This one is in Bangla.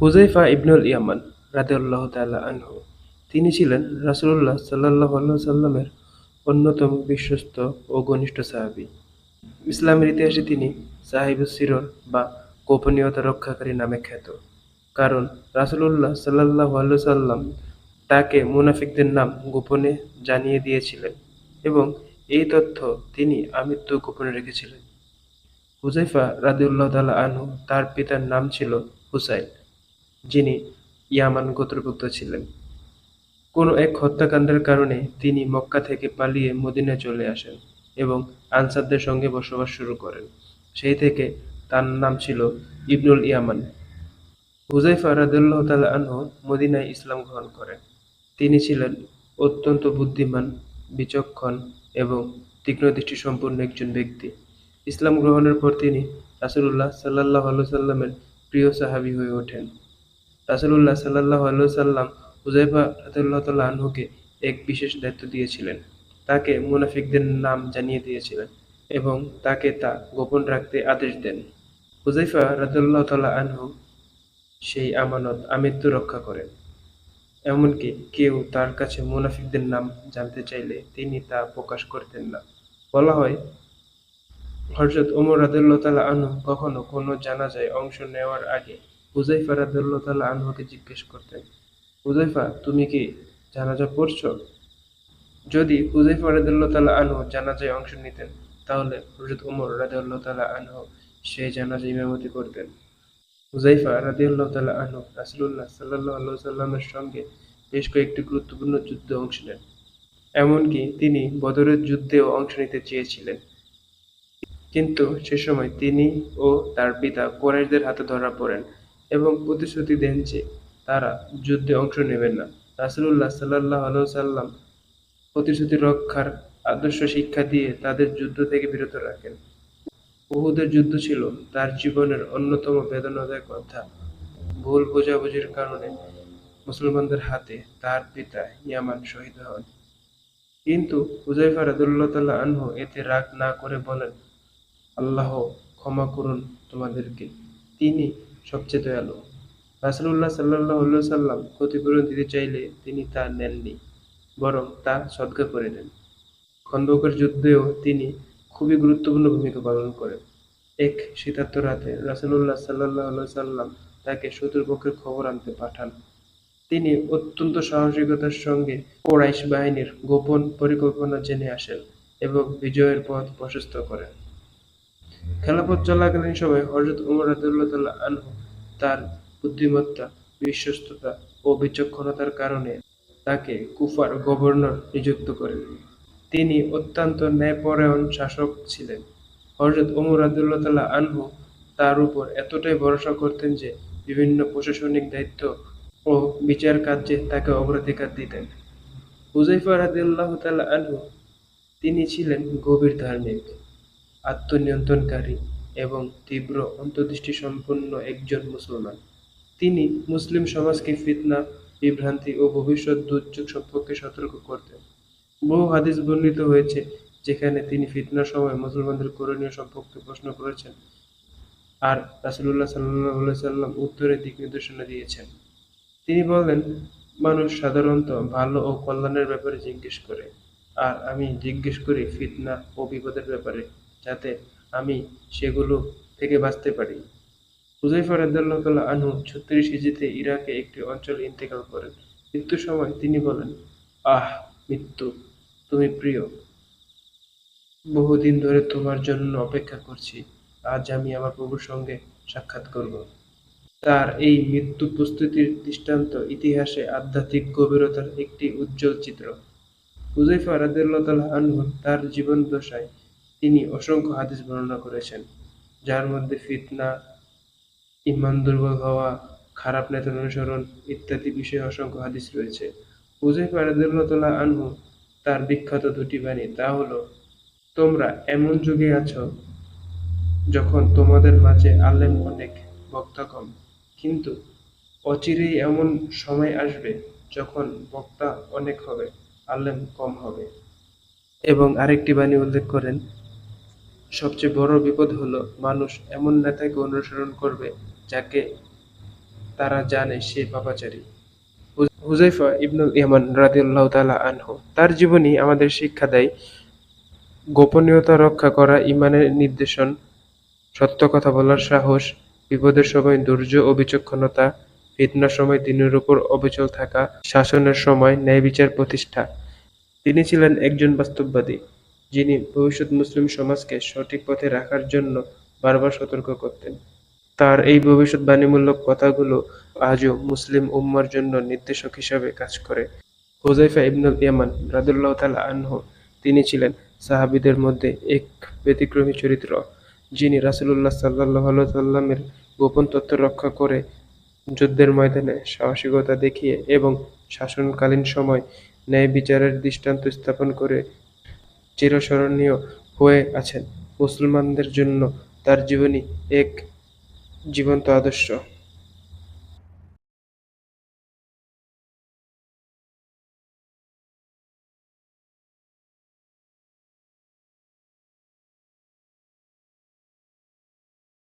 হুজাইফা ইবনুল ইয়ামান রাদিয়াল্লাহু তাআলা আনহু, তিনি ছিলেন রাসূলুল্লাহ সাল্লাল্লাহু আলাইহি সাল্লামের অন্যতম বিশ্বস্ত ও ঘনিষ্ঠ সাহাবী। ইসলামের ইতিহাসে তিনি সাহিবুস সিরর বা গোপনীয়তা রক্ষাকারী নামে খ্যাত। কারণ রাসূলুল্লাহ সাল্লাল্লাহু আলাইহি সাল্লাম তাকে মুনাফিকদের নাম গোপনে জানিয়ে দিয়েছিলেন এবং এই তথ্য তিনি আমৃত্যু গোপনে রেখেছিলেন। হুজাইফা রাদিউল্লাহ তাআলা আনহু তার পিতার নাম ছিল হুসাইন। যিনি ইয়ামান গোত্রভুক্ত ছিলেন। কোনো এক হত্যাকাণ্ডের কারণে তিনি মক্কা থেকে পালিয়ে মদিনায় চলে আসেন এবং আনসারদের সঙ্গে বসবাস শুরু করেন। সেই থেকে তার নাম ছিল ইবনুল ইয়ামান। হুজাইফা রাদিউল্লাহ তাআলা আনহু মদিনায় ইসলাম গ্রহণ করেন। তিনি ছিলেন অত্যন্ত বুদ্ধিমান, বিচক্ষণ এবং তীক্ষ্ণদৃষ্টি সম্পন্ন একজন ব্যক্তি। ইসলাম গ্রহণের পর তিনি রাসূলুল্লাহ সাল্লাল্লাহু আলাইহি সাল্লামের প্রিয় সাহাবী হয়ে ওঠেন। আলাইহি সাল্লাম হুযায়ফা রাদিয়াল্লাহু তাআলা আনহুকে এক বিশেষ দায়িত্ব দিয়েছিলেন। তাকে মুনাফিকদের নাম জানিয়ে দিয়েছিলেন এবং তাকে তা গোপন রাখতে আদেশ দেন। হুযায়ফা রাদিয়াল্লাহু তাআলা আনহু সেই আমানত আমৃত্যু রক্ষা করেন। এমনকি কেউ তার কাছে মুনাফিকদের নাম জানতে চাইলে তিনি তা প্রকাশ করতেন না। বলা হয়, হযরত ওমর রাদিয়াল্লাহু তাআলা আনহু কখনো কোনো জানাজায় অংশ নেওয়ার আগে হুযায়ফা রাদিয়াল্লাহু তাআলা আনহুকে জিজ্ঞেস করতেন হুযায়ফা তুমি কি জানাজা পড়ছো? যদি হুযায়ফা রাদিয়াল্লাহু তাআলা আনহু জানাজায় অংশ নিতেন, তাহলে হযরত ওমর রাদিয়াল্লাহু তাআলা আনহু সেই জানাজায় ইমামতি করতেন। হুযায়ফা রাদিয়াল্লাহু তাআলা আনহু রাসূলুল্লাহ সাল্লাল্লাহু আলাইহি সাল্লামের সঙ্গে বেশ কয়েকটি গুরুত্বপূর্ণ যুদ্ধে অংশ নেন। এমনকি তিনি বদরের যুদ্ধেও অংশ নিতে চেয়েছিলেন। কিন্তু সে সময় তিনি ও তার পিতা কুরাইশদের হাতে ধরা পড়েন। এবং প্রতিশ্রুতি দেন যে তারা যুদ্ধে অংশ নেবেন না। রাসূলুল্লাহ সাল্লাল্লাহু আলাইহি সাল্লাম প্রতিশ্রুতি রক্ষার আদর্শ শিক্ষা দিয়ে তাদের যুদ্ধ থেকে বিরত রাখেন। উহুদের যুদ্ধ ছিল তার জীবনের অন্যতম বেদনাদায়ক অধ্যায় ভুল বোঝাবুঝির কারণে মুসলমানদের হাতে তার পিতা ইয়ামান শহীদ হন। কিন্তু হুযায়ফা রাদিয়াল্লাহু তাআলা আনহু এতে রাগ না করে বলেন, আল্লাহ ক্ষমা করুন তোমাদেরকে। তিনি সবচেয়ে দয়ালু। রাসূলুল্লাহ সাল্লাল্লাহু আলাইহি সাল্লাম ক্ষতিপূরণ দিতে চাইলে তিনি তা নেননি, বরং তা সদকা করে নেন খন্দকের যুদ্ধেও তিনি খুবই গুরুত্বপূর্ণ ভূমিকা পালন করেন। এক শীতার্ত রাতে রাসূলুল্লাহ সাল্লাল্লাহু আলাইহি সাল্লাম তাকে শত্রুপক্ষের খবর আনতে পাঠান। তিনি অত্যন্ত সাহসিকতার সঙ্গে কোরাইশ বাহিনীর গোপন পরিকল্পনা জেনে আসেন এবং বিজয়ের পথ প্রশস্ত করেন। খেলাফত চলাকালীন সময়ে হযরত ওমর রাদিয়াল্লাহু তাআলা আনহু তার বুদ্ধিমত্তা, বিশ্বস্ততা ও বিচক্ষণতার কারণে তাকে কুফার গভর্নর নিযুক্ত করেন। তিনি অত্যন্ত ন্যায়পরায়ণ শাসক ছিলেন। হযরত ওমর তাআলা আনহু তার উপর এতটাই ভরসা করতেন যে বিভিন্ন প্রশাসনিক দায়িত্ব ও বিচার কার্যে তাকে অগ্রাধিকার দিতেন। হুযায়ফা রাদিয়াল্লাহু তাআলা আনহু, তিনি ছিলেন গভীর ধার্মিক। আত্মনিয়ন্ত্রণকারী এবং তীব্র অন্তর্দৃষ্টি সম্পন্ন একজন মুসলমান। তিনি মুসলিম সমাজকে ফিতনা, বিভ্রান্তি ও ভবিষ্যৎ দুর্যোগ সম্পর্কে সতর্ক করতেন। বহু হাদিস বর্ণিত হয়েছে যেখানে তিনি ফিতনার সময় মুসলমানদের করণীয় সম্পর্কে প্রশ্ন করেছেন আর রাসূলুল্লাহ সাল্লাল্লাহু সাল্লাম উত্তরে দিক নির্দেশনা দিয়েছেন। তিনি বলেন, মানুষ সাধারণত ভালো ও কল্যাণের ব্যাপারে জিজ্ঞেস করে। আর আমি জিজ্ঞেস করি ফিতনা ও বিপদের ব্যাপারে। যাতে আমি সেগুলো থেকে বাঁচতে পারি। হুযায়ফা রাদিয়াল্লাহু তাআলা আনহু ছত্রিশ হিজরিতে ইরাকে একটি অঞ্চলে ইন্তেকাল করেন। মৃত্যুর সময় তিনি বলেন, আহ, মৃত্যু, তুমি প্রিয়। বহুদিন ধরে তোমার জন্য অপেক্ষা করছি। আজ আমি আমার প্রভুর সঙ্গে সাক্ষাৎ করব। তার এই মৃত্যু প্রস্তুতির দৃষ্টান্ত ইতিহাসে আধ্যাত্মিক গভীরতার একটি উজ্জ্বল চিত্র। হুযায়ফা রাদিয়াল্লাহু তাআলা আনহু তার জীবদ্দশায় তিনি অসংখ্য হাদিস বর্ণনা করেছেন, যার মধ্যে ফিতনা ইমান দুর্বল হওয়া, খারাপ নেতার অনুসরণ ইত্যাদি বিষয়ে অসংখ্য হাদিস রয়েছে। রাদিয়াল্লাহু আনহু তার বিখ্যাত দুটি বাণী, তা হলো, তোমরা এমন যুগে আছো যখন তোমাদের মাঝে আলেম অনেক, বক্তা কম। কিন্তু অচিরেই এমন সময় আসবে যখন বক্তা অনেক হবে, আলেম কম হবে। এবং আরেকটি বাণী উল্লেখ করেন সবচেয়ে বড় বিপদ হলো, মানুষ এমন নেতাকে অনুসরণ করবে যাকে তারা জানে সে পাপাচারী। হুজাইফা ইবনুল ইয়ামান রাদিয়াল্লাহু তাআলা আনহু, তার জীবনী আমাদের শিক্ষা দেয়, গোপনীয়তা রক্ষা করা, ইমানের নির্দেশন, সত্য কথা বলার সাহস, বিপদের সময় ধৈর্য ও বিচক্ষণতা, ফিতনার সময় দিনের উপর অবিচল থাকা, শাসনের সময় ন্যায় বিচার প্রতিষ্ঠা। তিনি ছিলেন একজন বাস্তববাদী। যিনি ভবিষ্যৎ মুসলিম সমাজকে সঠিক পথে রাখার জন্য বারবার সতর্ক করতেন। তার এই ভবিষ্যৎবাণীমূলক কথাগুলো আজও মুসলিম উম্মার জন্য নির্দেশক হিসাবে কাজ করে। হুজাইফা ইবনুল ইয়ামান রাদিয়াল্লাহু তাআলা আনহু, তিনি ছিলেন সাহাবীদের মধ্যে এক ব্যতিক্রমী চরিত্র, যিনি রাসূলুল্লাহ আলাইহি সাল্লামের গোপন তথ্য রক্ষা করে যুদ্ধের ময়দানে সাহসিকতা দেখিয়ে এবং শাসনকালীন সময় ন্যায় বিচারের দৃষ্টান্ত স্থাপন করে চিরস্মরণীয় হয়ে আছেন। মুসলমানদের জন্য তার জীবনী এক জীবন্ত আদর্শ।